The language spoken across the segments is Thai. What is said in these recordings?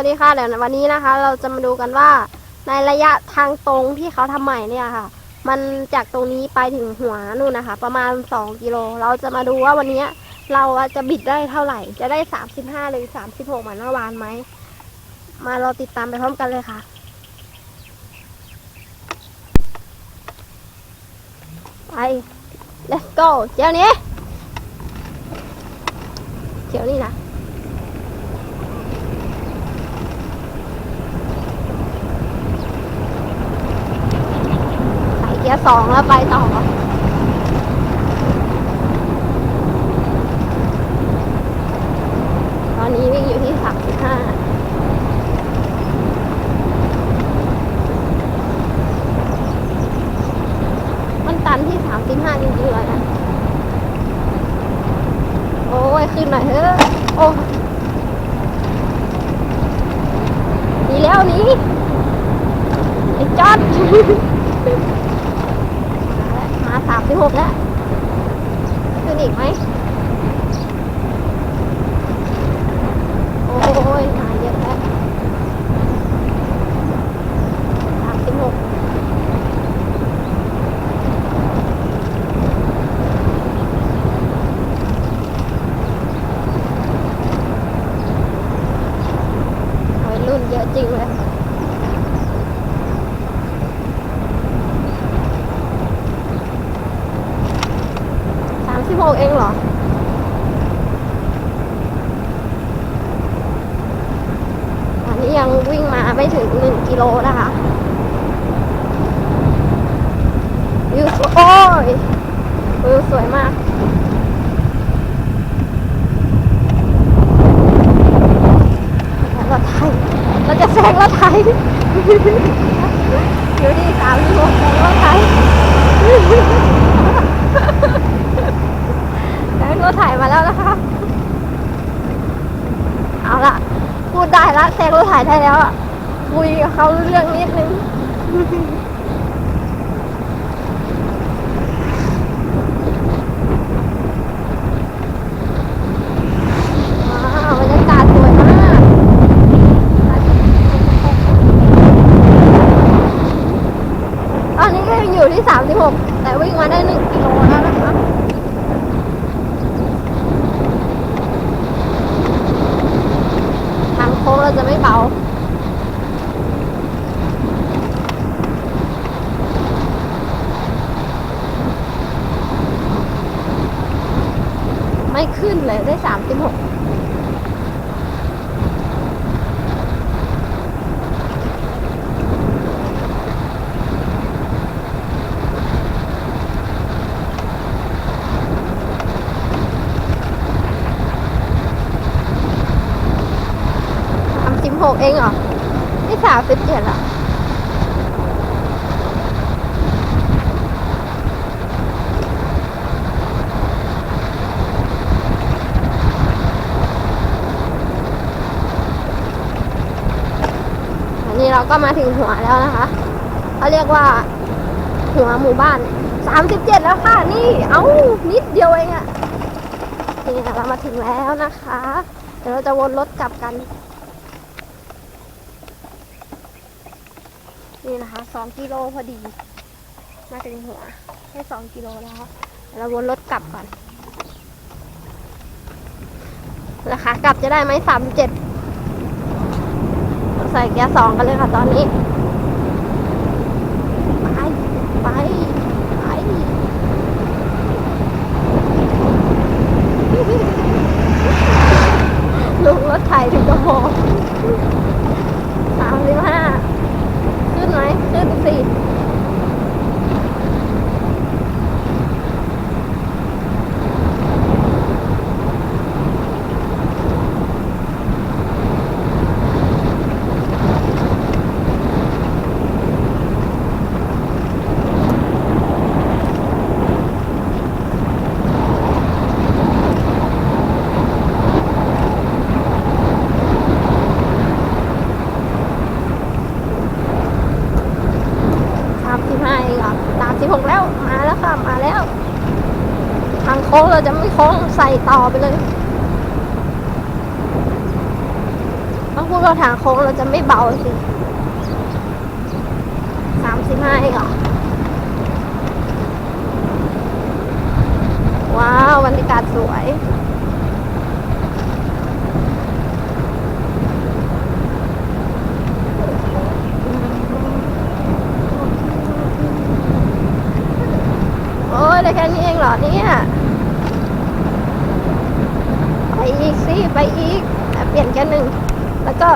วัสดีค่ะเดี๋ยววันนี้นะคะ เราจะมาดูกันว่าในระยะทางตรงที่เขาทำใหม่เนี่ยค่ะ มันจากตรงนี้ไปถึงหัวนู่นนะคะ ประมาณ 2 กิโล เราจะมาดูว่าวันนี้เราจะบิดได้เท่าไหร่ จะได้ 35หรือ36เหมือนเมื่อวานไหมมาเราติดตามไปพร้อมกันเลยค่ะไป let's go เดี๋ยวนี้เดี๋ยวนี้นะ ใส่เกียร์สองแล้วไปต่อตอนนี้วิ่งอยู่ที่สามสิบห้ามันตันที่สามสิบห้าจริงๆเลยนะโอ้ยขึ้นหน่อยเถอะโอ้หนีแล้วหนีไอ้จอด สามสิบหกแล้วขึ้นอีกไหม โอ้ยมาเยอะแล้วสามสิบหกวัยรุ่นเยอะจริงเลย สามสิบ หกเองเหรอ อันนี้ยังวิ่งมาไม่ถึงหนึ่งกิโลนะคะวิวสโอ้ยวิวสวยมากรถไทยเราจะแซงรถไทยอยู่ที่สามสิบหกแซงรถไทย แล้วรถถ่ายมาแล้วนะคะ เอาละพูดได้ละแซงร ถ่ายได้แล้วอะคุยกับเขาเรื่องนิดนึงว้าบรรยากาศสวยมากตอนนี้ก็ยังอยู่ที่ 36 แต่วิ่งมาได้ 1 กิโลแล้วนะคะ ทางโค้งาไม่ขึ้นเลยได้สามสิบหก เองเหรอ นี่สามสิบเจ็ดละอันนี้เราก็มาถึงหัวแล้วนะคะเขาเรียกว่า หัวหมู่บ้านสามสิบเจ็ดแล้วค่ะ นี่ เอานิดเดียวเองอะนี่เรามาถึงแล้วนะคะ เดี๋ยวเราจะวนรถกลับกัน นี่นะคะสองกิโลพอดี มาถึงหัวแค่สองกิโลแล้วเราวนรถกลับก่อน ราคากลับจะได้ไหมสามเจ็ดใส่แก๊สสองกันเลยค่ะตอนนี้ ไป ไป ลุงรถไถถึงกระโปรงสามสิบห้า ขึ้นไหมขึ้นสิสามสิบห้าเองเหรอสามสิบหกแล้ว มาแล้วค่ะ มาแล้ว ทาง โค้งเราจะไม่โค้งใส่ต่อไปเลยต้องพูดว่าทางโค้งเราจะไม่เบาสิสามสิบห้าเองเหรอว้าวบรรยากาศสวยโอ้ยได้แค่นี้เองเหรอเนี่ย อีกสิไปอีกเปลี่ยนแค่หนึ่งแล้วก็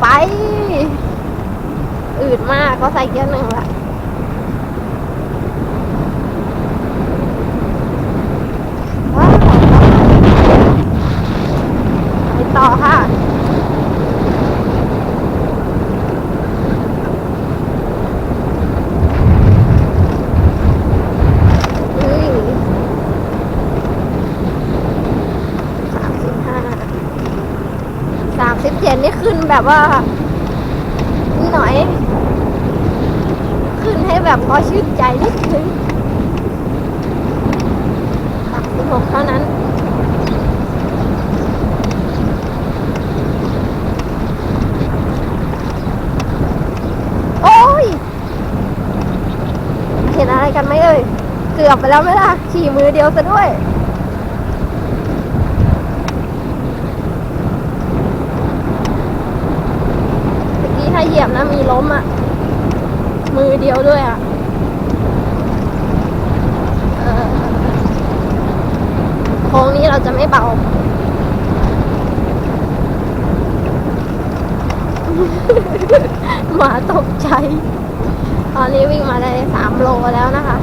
ไป อืดมากก็ใส่แค่หนึ่งละว้าวไปต่อค่ะ อุ้ยสามสิบห้าสามสิบเจ็ดนี่ขึ้น แบบว่านี่หน่อย ขึ้นให้แบบพอชื่นใจนิดนึงสามสิบหกเท่านั้นโอ้ยเห็นอะไรกันไหมเอ่ย เกือบไปแล้วไหมล่ะ ขี่มือเดียวซะด้วย เมื่อกี้ ถ้าเหยียบนะมีล้มอะ มือเดียวด้วยอะโค้งนี้เราจะไม่เบาหมาตกใจ ตอนนี้วิ่งมาได้สามโลแล้วนะคะ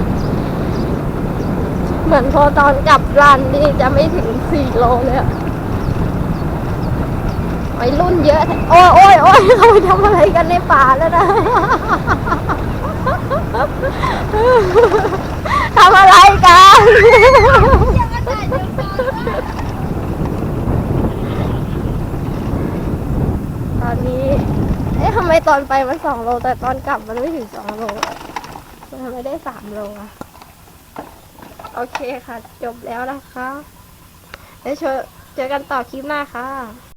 เหมือนพอตอนกลับรันนี่จะไม่ถึงสี่โลเลยอะวัยรุ่นเยอะ โอ้โอ ทำอะไรกันในป่าแล้วนะทำอะไรกันตอนนี้ เอ๊ะทำไมตอนไปมันสองโล แต่ตอนกลับมันไม่ถึงสองโลมันทำไมได้สามโลอะโอเคค่ะ จบแล้วนะคะเดี๋ยวเจอกันต่อคลิปหน้าค่ะ